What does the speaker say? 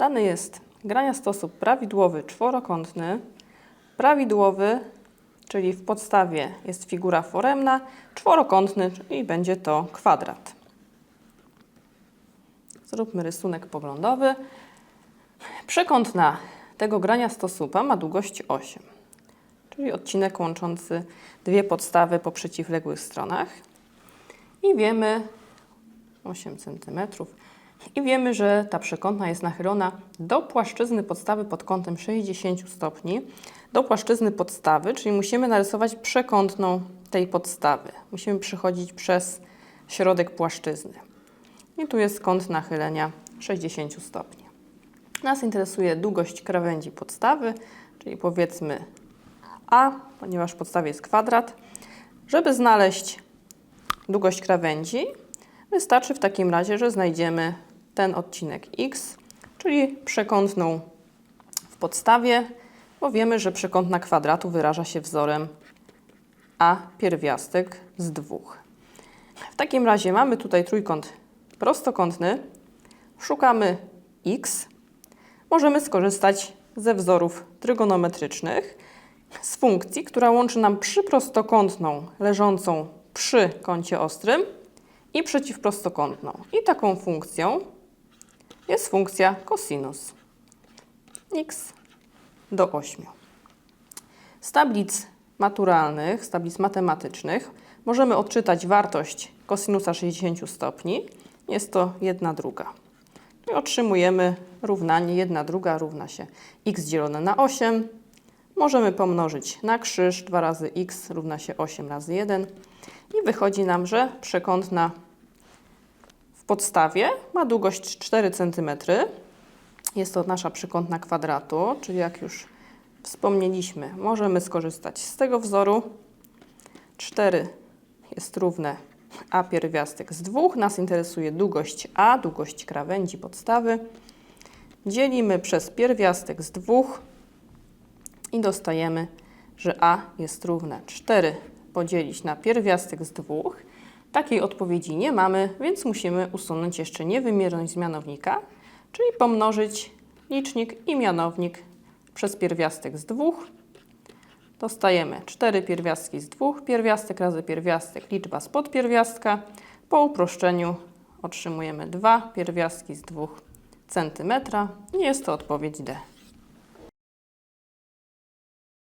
Dany jest grania sposób prawidłowy czworokątny, prawidłowy, czyli w podstawie jest figura foremna, czworokątny, czyli będzie to kwadrat. Zróbmy rysunek poglądowy. Przekątna tego grania stosupa ma długość 8, czyli odcinek łączący dwie podstawy po przeciwległych stronach. I wiemy 8 cm. I wiemy, że ta przekątna jest nachylona do płaszczyzny podstawy pod kątem 60 stopni, do płaszczyzny podstawy, czyli musimy narysować przekątną tej podstawy. Musimy przechodzić przez środek płaszczyzny. I tu jest kąt nachylenia 60 stopni. Nas interesuje długość krawędzi podstawy, czyli powiedzmy A, ponieważ w podstawie jest kwadrat. Żeby znaleźć długość krawędzi, wystarczy w takim razie, że znajdziemy ten odcinek x, czyli przekątną w podstawie, bo wiemy, że przekątna kwadratu wyraża się wzorem a pierwiastek z dwóch. W takim razie mamy tutaj trójkąt prostokątny, szukamy x, możemy skorzystać ze wzorów trygonometrycznych z funkcji, która łączy nam przyprostokątną leżącą przy kącie ostrym i przeciwprostokątną. I taką funkcją jest funkcja cosinus x do 8. Z tablic maturalnych, z tablic matematycznych możemy odczytać wartość kosinusa 60 stopni. Jest to 1 druga. I otrzymujemy równanie 1 druga równa się x dzielone na 8. Możemy pomnożyć na krzyż 2 razy x równa się 8 razy 1 i wychodzi nam, że przekątna podstawie ma długość 4 cm. Jest to nasza przekątna kwadratu, czyli jak już wspomnieliśmy, możemy skorzystać z tego wzoru. 4 jest równe a pierwiastek z 2. Nas interesuje długość a, długość krawędzi podstawy. Dzielimy przez pierwiastek z 2 i dostajemy, że a jest równe 4 podzielić na pierwiastek z 2. Takiej odpowiedzi nie mamy, więc musimy usunąć jeszcze niewymierność z mianownika, czyli pomnożyć licznik i mianownik przez pierwiastek z 2. Dostajemy 4 pierwiastki z 2, pierwiastek razy pierwiastek, liczba spod pierwiastka. Po uproszczeniu otrzymujemy 2 pierwiastki z 2 cm. Jest to odpowiedź D.